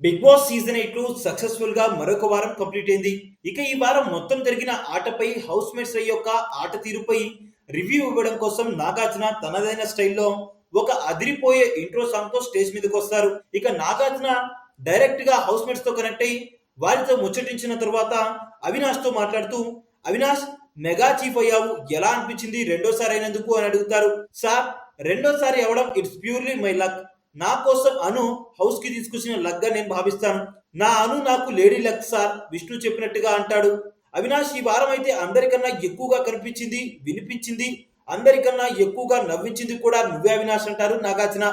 Big Boss season eight సక్సెస్ఫుల్గా మరొక వారం కంప్లీట్ అయింది. ఇక ఈ వారం మొత్తం జరిగిన ఆటపై హౌస్ మేట్స్ యొక్క ఆట తీరుపై రివ్యూ ఇవ్వడం కోసం నాగార్జున తనదైన స్టైల్లో ఒక అదిరిపోయే ఇంట్రో సాంగ్తో స్టేజ్ మీదకి వస్తారు. ఇక నాగార్జున డైరెక్ట్గా హౌస్ మేట్స్తో కనెక్ట్ అయ్యి వారితో ముచ్చటించిన తర్వాత అవినాష్తో మాట్లాడుతూ అవినాష్ మెగా చీఫ్ అయ్యావు. ఎలా అనిపించింది రెండోసారి అయినందుకు? అని అడుగుతారు. సార్ రెండోసారి అవడం ఇట్స్ ప్యూర్లీ మై లక్ నా కోసం అను హౌస్కి తీసుకొచ్చిన లగ్గా నేను భావిస్తాను. నా అను నాకు లేడీ లక్ సార్ విష్ణు చెప్పినట్టుగా అంటాడు. అవినాష్ ఈ వారం అయితే అందరికన్నా ఎక్కువగా కనిపించింది వినిపించింది అందరికన్నా ఎక్కువగా నవ్వించింది కూడా నువ్వే అవినాష్ అంటారు నాగార్జున.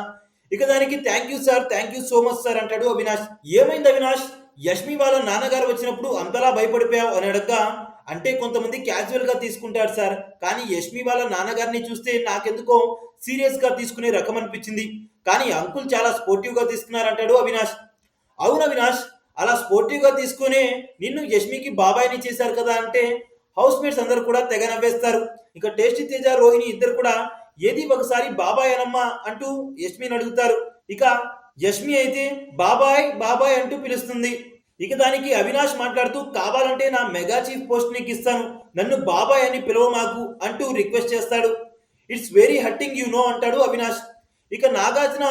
ఇక దానికి thank you sir thank you so much sir అంటాడు అవినాష్. ఏమైంది అవినాష్? యష్మి వాళ్ళ నాన్నగారు వచ్చినప్పుడు అంతలా భయపడిపోయావు అని అడగ్గా అంటే కొంతమంది క్యాజువల్గా తీసుకుంటారు సార్. కానీ యష్మి వాళ్ళ నాన్నగారిని చూస్తే నాకెందుకో సీరియస్గా తీసుకునే రకం అనిపించింది. కానీ అంకుల్ చాలా స్పోర్టివ్గా తీసుకున్నారంటాడు అవినాష్. అవును అవినాష్ అలా స్పోర్టివ్గా తీసుకునే నిన్ను యష్మికి బాబాయిని చేశారు కదా అంటే హౌస్ మేట్స్ అందరు కూడా తెగ నవ్వేస్తారు. ఇక టేస్టీ తేజ రోహిణి ఇద్దరు కూడా ఏది ఒకసారి బాబాయ్ అనమ్మా అంటూ యష్మిని అడుగుతారు. ఇక యష్మి అయితే బాబాయ్ బాబాయ్ అంటూ పిలుస్తుంది. ఇక దానికి అవినాష్ మాట్లాడుతూ కావాలంటే నా మెగా చీఫ్ పోస్ట్ నీకు ఇస్తాను. నన్ను బాబాయ్ అని పిలవ మాకు అంటూ రిక్వెస్ట్ చేస్తాడు. It's very hurting you know అంటాడు అవినాష్. ఇక నాగార్జున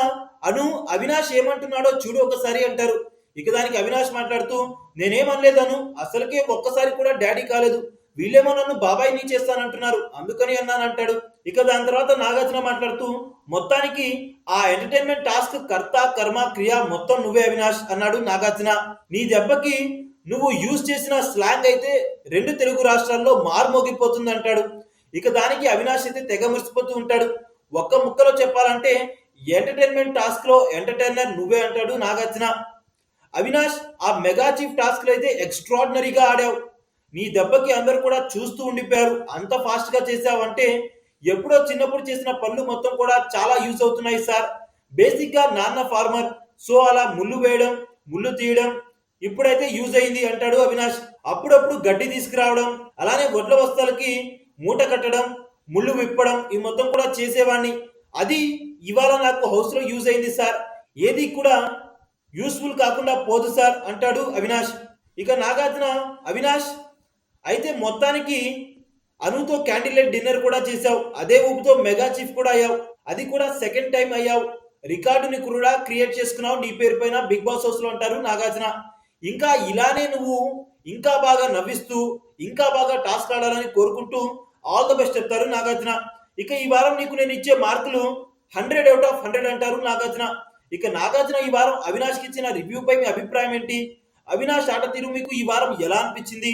అను అవినాష్ ఏమంటున్నాడో చూడు ఒకసారి అంటారు. ఇక దానికి అవినాష్ మాట్లాడుతూ నేనేమనలేదు అను అసలుకే ఒక్కసారి కూడా డాడీ కాలేదు. వీళ్ళేమో నన్ను బాబాయ్ నీ చేస్తానంటున్నారు. అందుకని అన్నానంటాడు. ఇక దాని తర్వాత నాగార్జున మాట్లాడుతూ మొత్తానికి ఆ ఎంటర్టైన్మెంట్ టాస్క్ కర్త కర్మ క్రియ మొత్తం నువ్వే అవినాష్ అన్నాడు నాగార్జున. నీ దెబ్బకి నువ్వు యూజ్ చేసిన స్లాంగ్ అయితే రెండు తెలుగు రాష్ట్రాల్లో మారుమోగిపోతుంది అంటాడు. ఇక దానికి అవినాష్ అయితే తెగ మురిసిపోతూ ఉంటాడు. ఒక్క ముక్కలో చెప్పాలంటే ఎంటర్టైన్మెంట్ టాస్క్లో ఎంటర్టైనర్ నువ్వే అంటాడు నాగార్జున. అవినాష్ ఆ మెగా చీఫ్ టాస్క్లో అయితే ఎక్స్ట్రాడినరీగా ఆడావు. నీ దెబ్బకి అందరు కూడా చూస్తూ ఉండిపోయారు. అంత ఫాస్ట్గా చేసావంటే ఎప్పుడో చిన్నప్పుడు చేసిన పనులు మొత్తం కూడా చాలా యూజ్ అవుతున్నాయి సార్. బేసిక్గా నాన్న ఫార్మర్ సో అలా ముళ్ళు వేయడం ముళ్ళు తీయడం ఇప్పుడైతే యూజ్ అయింది అంటాడు అవినాష్. అప్పుడప్పుడు గడ్డి తీసుకురావడం అలానే వడ్ల వస్తాలకి మూట కట్టడం ముళ్ళు విప్పడం ఈ మొత్తం కూడా చేసేవాడిని. అది ఇవాళ నాకు హౌస్లో యూజ్ అయింది సార్. ఏది కూడా యూస్ఫుల్ కాకుండా పోదు సార్ అంటాడు అవినాష్. ఇక నాగార్జున అవినాష్ అయితే మొత్తానికి అనుతో క్యాండిల్ డిన్నర్ కూడా చేశావు. అదే ఊపుతో మెగా చీఫ్ కూడా అయ్యావు. అది కూడా సెకండ్ టైం అయ్యావు. రికార్డుని కూడా క్రియేట్ చేసుకున్నావు. నీ పేరు పైన బిగ్ బాస్ హౌస్లో అంటారు నాగార్జున. ఇంకా ఇలానే నువ్వు ఇంకా బాగా నవ్విస్తూ ఇంకా బాగా టాస్క్ ఆడాలని కోరుకుంటూ ఆల్ ద బెస్ట్ చెప్తారు నాగార్జున. ఇక ఈ వారం నీకు నేను ఇచ్చే మార్కులు హండ్రెడ్ అవుట్ ఆఫ్ హండ్రెడ్ అంటారు నాగార్జున. ఇక నాగార్జున ఈ వారం అవినాష్కి ఇచ్చిన రివ్యూ పై మీ అభిప్రాయం ఏంటి? అవినాష్ ఆట తీరు మీకు ఈ వారం ఎలా అనిపించింది?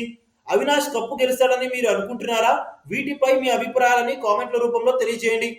అవినాష్ కప్పు గెలుస్తాడని మీరు అనుకుంటున్నారా? వీటిపై మీ అభిప్రాయాలని కామెంట్ల రూపంలో తెలియజేయండి.